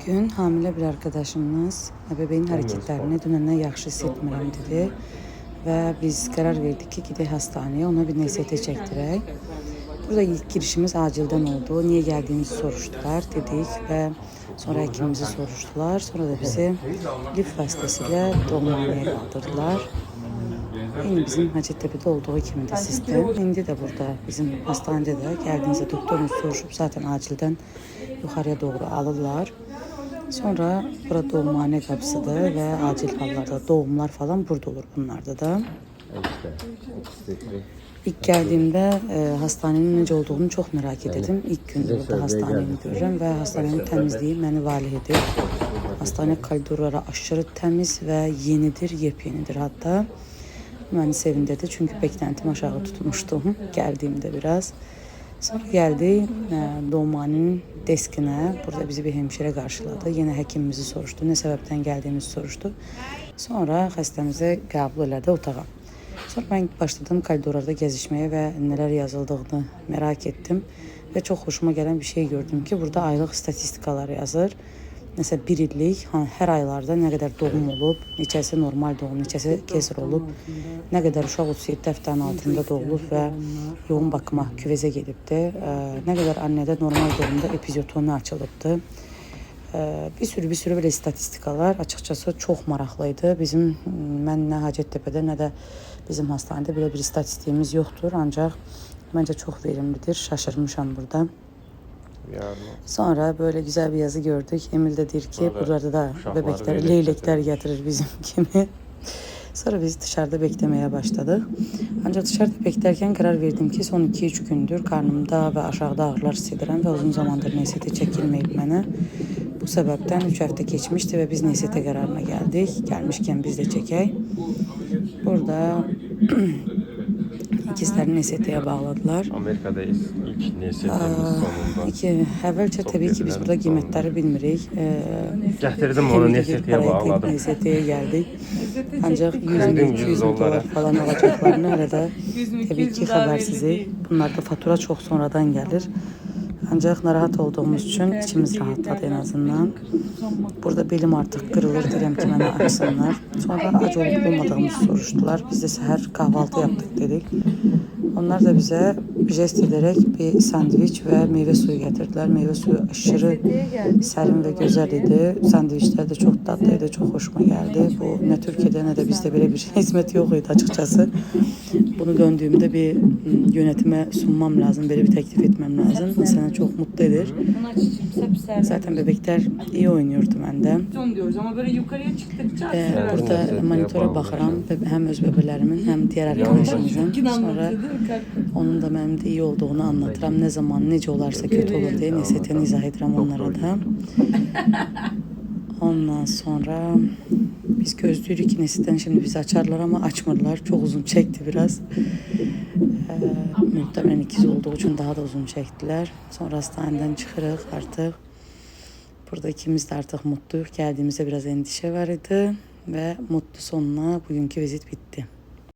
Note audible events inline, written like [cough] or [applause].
Bugün hamilə bir arkadaşımız bebeğin hərəkətlərini dünəndən yaxşı hiss etmirəm dedi və biz qərar verdik ki, gedək hastaneye, ona bir NST çəkdirək. Burada ilk girişimiz acildən oldu. Niye geldiğimizi soruşdular dedik və sonra həkimimizi soruşdular. Sonra da bizi lif vasitəsilə doğumhaneye qaldırdılar. Eyni bizim Hacettepe'de olduğu kimi de sistem. İndi de burada bizim hastanede de geldiğinizde doktorunuz soruşup zaten acilden yukarıya doğru alırlar. Sonra burada doğumhane kapısıdır ve acil hallarda doğumlar falan burada olur bunlarda da. İlk geldiğimde e, hastanenin necə olduğunu çok merak edirdim. İlk gün burada hastaneyi görürüm ve hastanenin temizliği məni valih edir. Hastane koridorları aşırı temiz ve yenidir, yepyenidir hatta. Məni sevindirdi çünkü beklentimi aşağı tutmuştum [laughs] geldiğimde biraz. Sonra geldi e, doğumhanenin deskine. Burada bizi bir hemşire karşıladı. Yine hekimimizi soruştu. Ne sebepten geldiğimizi soruştu. Sonra hastamızı qəbul elədi otağa. Sonra ben başladım koridorlarda gezişmeye ve neler yazıldığını merak ettim. Ve çok hoşuma gelen bir şey gördüm ki burada aylık statistikalar yazır. Mesela bir illik hani her aylarda ne kadar doğum olup, neçəsi normal doğum, neçəsi kesir olup, ne kadar uşaq 37 həftənin altında doğulub və yoğun bakıma küvezə gedibdi. Ee, ne kadar annede normal doğumda epizotomi açılıbdı. Ee, bir sürü bir sürü böyle statistikalar açıkçası çok maraklıydı. Bizim mən nə Hacettepe'de ne de bizim hastanede böyle bir istatistiğimiz yoktur. Ancak bence çok verimlidir. Şaşırmışam burada. Sonra böyle güzel bir yazı gördük. Emil de der ki Burada burada da bebekler, leylek leylekler getirir. bizim kimi. Sonra biz dışarıda beklemeye başladık. Ancak dışarıda beklerken karar verdim ki son 2-3 gündür karnımda ve aşağıda ağrılar hissediyorum ve uzun zamandır NST çekilmeyip bana. Bu sebepten 3 hafta geçmişti ve biz NST kararına geldik. Gelmişken biz de çekey. Burada [clears throat] ikizlerini NST'ye bağladılar. Amerika'dayız. İlk Aa, sonunda. İki, əvvəlcə təbii ki, biz burada qiymətləri bilmirik. Ee, Gətirdim onu NST-yə bağladım. NST-yə gəldik. Ancaq 100 Verdim min, 100 200 min dollara. dolar falan alacaqlarını hələ də 100 min, təbii 200 ki, xəbərsizik. Bunlarda fatura çox sonradan gəlir. Ancaq narahat olduğumuz üçün içimiz rahatladı en azından. Burada belim artıq qırılır, deyirəm ki, mənə açsınlar. Sonra ac olub olmadığımızı soruşdular. Biz də səhər kahvaltı yaptık dedik. Onlar da bize jest ederek bir sandviç ve meyve suyu getirdiler. Meyve suyu aşırı serin ve güzel idi. Sandviçler de çok tatlıydı, çok hoşuma geldi. Bu ne Türkiye'de ne de bizde böyle bir [laughs] hizmet yok idi açıkçası. Bunu döndüğümde bir yönetime sunmam lazım, böyle bir teklif etmem lazım. İnsanı çok mutlu eder. Zaten bebekler iyi oynuyordu bende. Son diyoruz ama böyle yukarıya çıktıkça Ee, burada monitora ve hem öz bebelərimin, hem diğer arkadaşımızın. Sonra onun da mənim də iyi olduğunu anlatıram. Ne zaman necə olarsa kötü olur deyə NST-ni izah edirəm onlara da. Ondan sonra biz gözləyirik ki, NST-dən şimdi bizi açarlar ama açmırlar. Çok uzun çekti biraz. Ee, muhtemelen ikiz olduğu için daha da uzun çektiler. Sonra hastaneden çıxırıq artıq. Burada ikimiz de artık mutluyuz. Geldiğimizde biraz endişe var idi ve mutlu sonuna bugünkü vizit bitti.